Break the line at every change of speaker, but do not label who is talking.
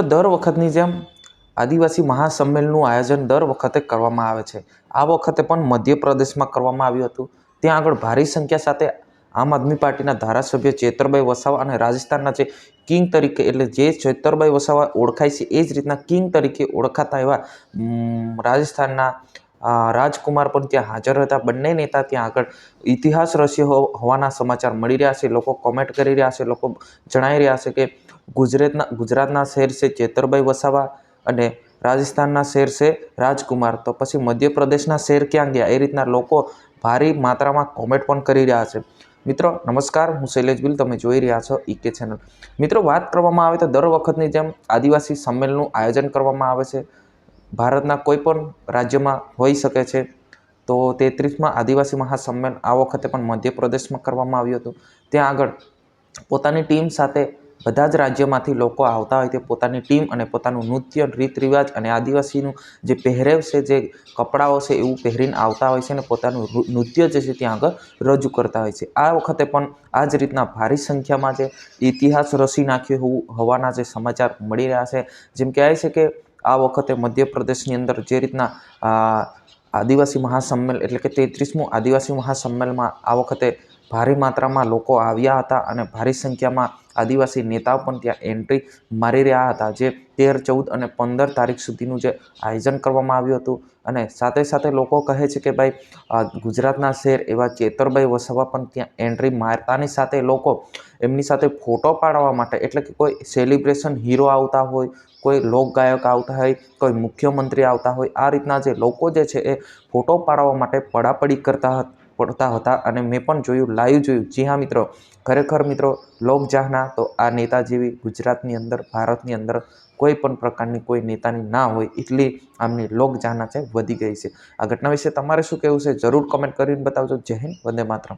દર વખતની જેમ આદિવાસી મહાસંમેલનનું આયોજન દર વખતે કરવામાં આવે છે. આ વખતે પણ મધ્યપ્રદેશમાં કરવામાં આવ્યું હતું. ત્યાં આગળ ભારી સંખ્યા સાથે આમ આદમી પાર્ટીના ધારાસભ્ય ચેતરભાઈ વસાવા અને રાજસ્થાનના જે કિંગ તરીકે એટલે જે ચેતરભાઈ વસાવા ઓળખાય છે એ જ રીતના કિંગ તરીકે ઓળખાતા એવા રાજસ્થાનના રાજકુમાર પણ ત્યાં હાજર હતા બંને નેતા ત્યાં આગળ ઇતિહાસ રચ્યો હોવાના સમાચાર મળી રહ્યા છે. લોકો કોમેન્ટ કરી રહ્યા છે. લોકો જણાવી રહ્યા છે કે ગુજરાતના ગુજરાતના શેર છે ચેતરભાઈ વસાવા અને રાજસ્થાનના શેર છે રાજકુમાર. તો પછી મધ્યપ્રદેશના શેર ક્યાં ગયા? એ રીતના લોકો ભારી માત્રામાં કોમેન્ટ પણ કરી રહ્યા છે. મિત્રો, નમસ્કાર. હું શૈલેષ બિલ તમે જોઈ રહ્યા છો ઈકે ચેનલ મિત્રો, વાત કરવામાં આવે તો દર વખતની જેમ આદિવાસી સંમેલનનું આયોજન કરવામાં આવે છે. ભારતના કોઈ પણ રાજ્યમાં હોઈ શકે છે. તો તેત્રીસમાં આદિવાસી મહાસંમેલન આ વખતે પણ મધ્યપ્રદેશમાં કરવામાં આવ્યું હતું. ત્યાં આગળ પોતાની ટીમ સાથે બધા જ રાજ્યમાંથી લોકો આવતા હોય તે પોતાની ટીમ અને પોતાનું નૃત્ય રીત રિવાજ અને આદિવાસીનું જે પહેરેવ છે, જે કપડાઓ છે, એવું પહેરીને આવતા હોય છે અને પોતાનું નૃત્ય જે છે ત્યાં આગળ રજૂ કરતા હોય છે. આ વખતે પણ આ જ રીતના ભારી સંખ્યામાં જે ઇતિહાસ રસી નાખ્યો હોવું હોવાના જે સમાચાર મળી રહ્યા છે. જેમ કહેવાય છે કે આ વખતે મધ્યપ્રદેશની અંદર જે રીતના આદિવાસી મહાસંમેલન એટલે કે તેત્રીસમું આદિવાસી મહાસંમેલનમાં આ વખતે ભારી માત્રામાં લોકો આવ્યા હતા અને ભારી સંખ્યામાં આદિવાસી નેતાઓ પણ ત્યાં એન્ટ્રી મારી રહ્યા હતા, જે તેર, ચૌદ અને પંદર તારીખ સુધીનું જે આયોજન કરવામાં આવ્યું હતું. અને સાથે સાથે લોકો કહે છે કે ભાઈ ગુજરાતના શહેર એવા ચેતરભાઈ વસાવા પણ ત્યાં એન્ટ્રી મારતાની સાથે લોકો એમની સાથે ફોટો પાડવા માટે, એટલે કે કોઈ સેલિબ્રેશન હીરો આવતા હોય, કોઈ લોકગાયક આવતા હોય, કોઈ મુખ્યમંત્રી આવતા હોય, આ રીતના જે લોકો જે છે એ ફોટો પાડવા માટે પડાપડી કરતા હતા. પડતા હતા અને મેં પણ જોયું, લાઈવ જોયું. જી હા મિત્રો, ખરેખર મિત્રો, લોકજાહના તો આ નેતા જેવી ગુજરાતની અંદર, ભારતની અંદર કોઈ પણ પ્રકારની કોઈ નેતાની ના હોય એટલી આમની લોકજાહના છે વધી ગઈ છે. આ ઘટના વિશે તમારે શું કહેવું છે? જરૂર કમેન્ટ કરીને બતાવજો. જય હિન્દ, વંદે માતરમ.